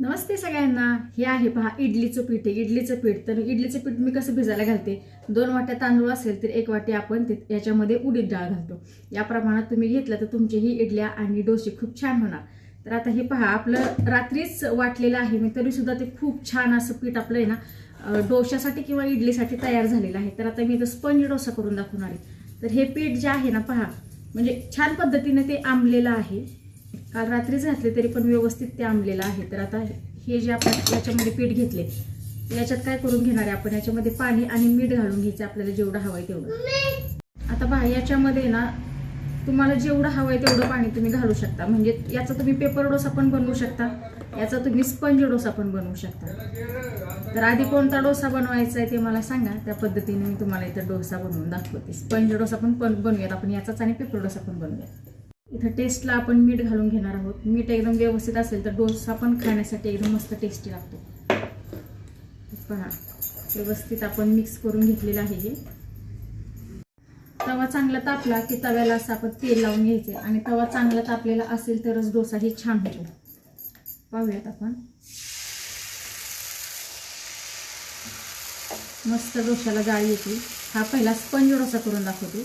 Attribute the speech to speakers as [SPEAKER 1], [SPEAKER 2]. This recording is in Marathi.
[SPEAKER 1] नमस्ते सगळ्यांना. हे आहे पहा इडलीचं पीठ आहे. इडलीचं पीठ. तर इडलीचं पीठ मी कसं भिजायला घालते? दोन वाट्या तांदूळ असेल तर एक वाटी आपण ते याच्यामध्ये उडीद डाळ घालतो. या प्रमाणात तुम्ही घेतलं तर तुमची ही इडल्या आणि डोसे खूप छान होणार. तर आता हे पहा आपलं रात्रीच वाटलेलं आहे मी तरीसुद्धा ते खूप छान असं पीठ आपलं आहे ना डोशासाठी किंवा इडलीसाठी तयार झालेलं आहे. तर आता मी इथं स्पंज डोसा करून दाखवणार आहे. तर हे पीठ जे आहे ना पहा म्हणजे छान पद्धतीने ते आंबलेलं आहे. काल रात्रीच घातले तरी पण व्यवस्थित ते आंबलेलं आहे. तर आता हे जे आपण याच्यामध्ये पीठ घेतले याच्यात काय करून घेणार आहे आपण? याच्यामध्ये पाणी आणि मीठ घालून घ्यायचं आपल्याला जेवढं हवं आहे तेवढं. आता पहा याच्यामध्ये ना तुम्हाला जेवढं हवं आहे तेवढं पाणी तुम्ही घालू शकता. म्हणजे याचा तुम्ही पेपर डोसा पण बनवू शकता. याचा तुम्ही स्पंज डोसा पण बनवू शकता. तर आधी कोणता डोसा बनवायचा आहे ते मला सांगा. त्या पद्धतीने मी तुम्हाला इथं डोसा बनवून दाखवते. स्पंज डोसा पण पण बनवूयात आपण. याचाच आणि पेपर डोसा पण बनवूयात. इथं टेस्टला आपण मीठ घालून घेणार आहोत. मीठ एकदम व्यवस्थित असेल तर डोसा पण खाण्यासाठी एकदम मस्त टेस्टी लागतो. पहा व्यवस्थित आपण मिक्स करून घेतलेलं आहे हे. तवा चांगला तापला की तव्याला असं आपण तेल लावून घ्यायचे आणि तवा चांगला तापलेला असेल तरच डोसा हे छान होतो. पाहूयात आपण. मस्त डोशाला जाळी येते. हा पहिला स्पंज डोसा करून दाखवते.